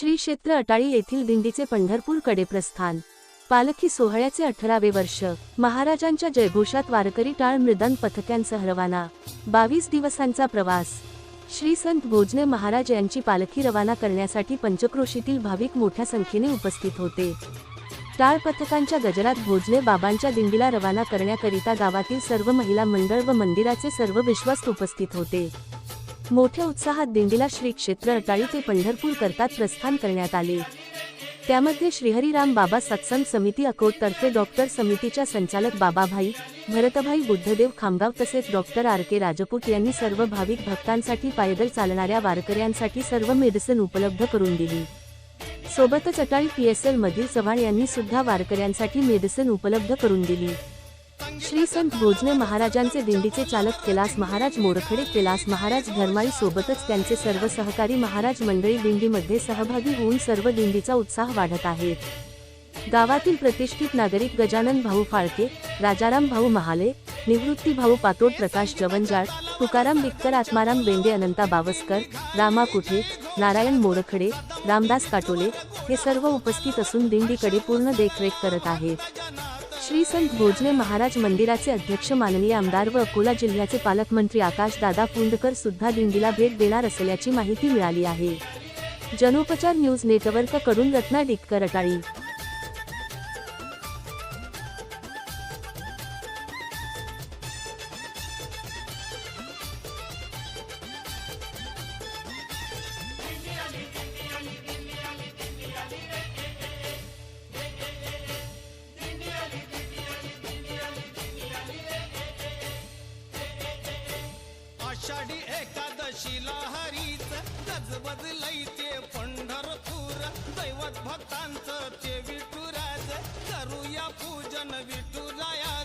क्षेत्र अटाळी येथील दिंडीचे पंढरपूरकडे प्रस्थान. पालखी सोहळ्याचे अठरावे वर्ष. महाराजांच्या जयघोषात वारकरी टाळ मृदंग पथक्यांसह रवाना बावीस दिवसांचा प्रवास. श्री संत भोजने महाराज यांची पालखी रवाना करण्यासाठी पंचक्रोशीतील भाविक मोठ्या संख्येने उपस्थित होते. टाळ पथकांच्या गजरात भोजने बाबांच्या दिंडीला रवाना करण्याकरिता गावातील सर्व महिला मंडळ व मंदिराचे सर्व विश्वास उपस्थित होते. मोठ्या उत्साहात दिंडीला श्री क्षेत्र अटाळी ते पंढरपूर करतात प्रस्थान करण्यात आले. त्यामध्ये श्रीहरीराम बाबा सत्संग समिती अकोटतर्फे डॉक्टर समितीच्या संचालक बाबाभाई भरतभाई बुद्धदेव खामगाव तसेच डॉक्टर आर के राजपूत यांनी सर्व भाविक भक्तांसाठी पायदळ चालणाऱ्या वारकऱ्यांसाठी सर्व मेडिसिन उपलब्ध करून दिली. सोबतच अटाळी पीएसएल मधील चव्हाण यांनी सुद्धा वारकऱ्यांसाठी मेडिसिन उपलब्ध करून दिली. श्री संत भोजने महाराजांचे दिंडीचे चालक कैलास महाराज मोरखडे कैलास महाराज धर्माई सोबतच त्यांचे सर्व सहकारी महाराज मंडळी दिंडीमध्ये सहभागी होऊन सर्व दिंडीचा उत्साह वाढत आहे. गावातील प्रतिष्ठित नागरिक गजानन भाऊ फाळके राजाराम भाऊ महाले निवृत्ती भाऊ पातोड प्रकाश जवंजाळ तुकाराम विक्कर आत्माराम बेंडे अनंता बावस्कर रामा कुठे नारायण मोरखडे रामदास काटोले हे सर्व उपस्थित असून दिंडीकडे पूर्ण देखरेख करत आहेत. श्री संत भोजने महाराज मंदिराचे अध्यक्ष माननीय आमदार व अकोला जिल्ह्याचे पालकमंत्री आकाश दादा पुंडकर सुद्धा दिंडीला भेट देणार असल्याची माहिती मिळाली आहे. जनोपचार न्यूज नेटवर्ककडून रत्ना डिक्कर अटाळी आषाढी एकादशीला हरीच गजबज लईते पंढरपूर. दैवत भक्तांचं ते विठुराज करूया पूजन विठुराया.